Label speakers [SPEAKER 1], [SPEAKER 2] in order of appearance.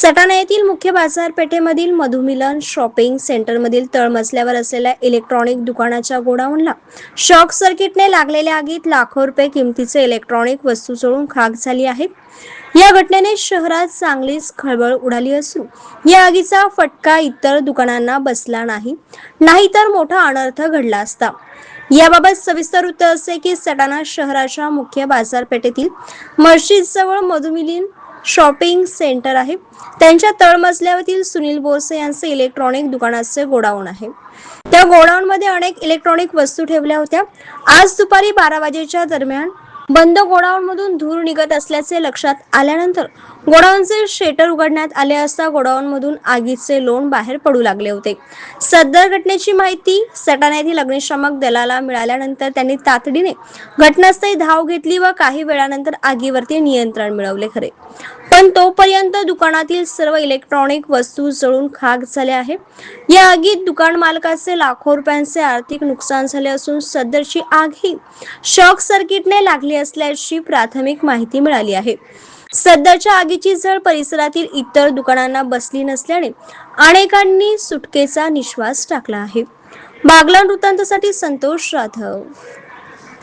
[SPEAKER 1] सटाणा येथील मुख्य बाजारपेठेमधील मधुमिलन शॉपिंग सेंटरमधील तळमजल्यावर असलेल्या इलेक्ट्रॉनिक दुकानाच्या गोडाऊनला शॉक सर्किटने लागलेल्या आगीत लाखो रुपये किमतीचे इलेक्ट्रॉनिक वस्तू जळून खाक झाली आहे. या घटनेने शहरात चांगलीच खळबळ उडाली असून या आगीचा फटका इतर दुकानांना बसला नाही नाहीतर मोठा अनर्थ घडला असता. याबाबत सविस्तर उत्तर असे की सटाणा शहराच्या मुख्य बाजारपेठेतील मस्जिद जवळ मधुमिलीन शॉपिंग सेंटर आहे. त्यांच्या तळमजल्यावरील सुनील बोरसे यांचे इलेक्ट्रॉनिक दुकानाचे गोडाऊन आहे. त्या गोडाऊनमध्ये अनेक इलेक्ट्रॉनिक वस्तू ठेवल्या होत्या. आज दुपारी बारा वाजेच्या दरम्यान बंद गोडाऊन मधून धूर निघत असल्याचे लक्षात आल्यानंतर गोडाऊनचे शेटर उघडण्यात आले असता गोडाऊन मधून आगीचे लोण बाहेर पडू लागले होते. सदर घटनेची माहिती सटाणा येथील अग्निशामक दलाला मिळाल्यानंतर त्यांनी तातडीने घटनास्थळी धाव घेतली व काही वेळानंतर आगीवरती नियंत्रण मिळवले खरे. पण तोपर्यंत दुकानातील सर्व इलेक्ट्रॉनिक वस्तू जळून खाक झाल्या आहे या आगीत दुकान मालकाचे लाखो रुपयांचे आर्थिक नुकसान झाले असून सदरची आग ही शॉक सर्किटने लागली असल्याची प्राथमिक माहिती मिळाली आहे. सध्याच्या आगीची झळ परिसरातील इतर दुकानांना बसली नसल्याने अनेकांनी सुटकेचा निश्वास टाकला आहे. बागला वृत्तांतासाठी संतोष जाधव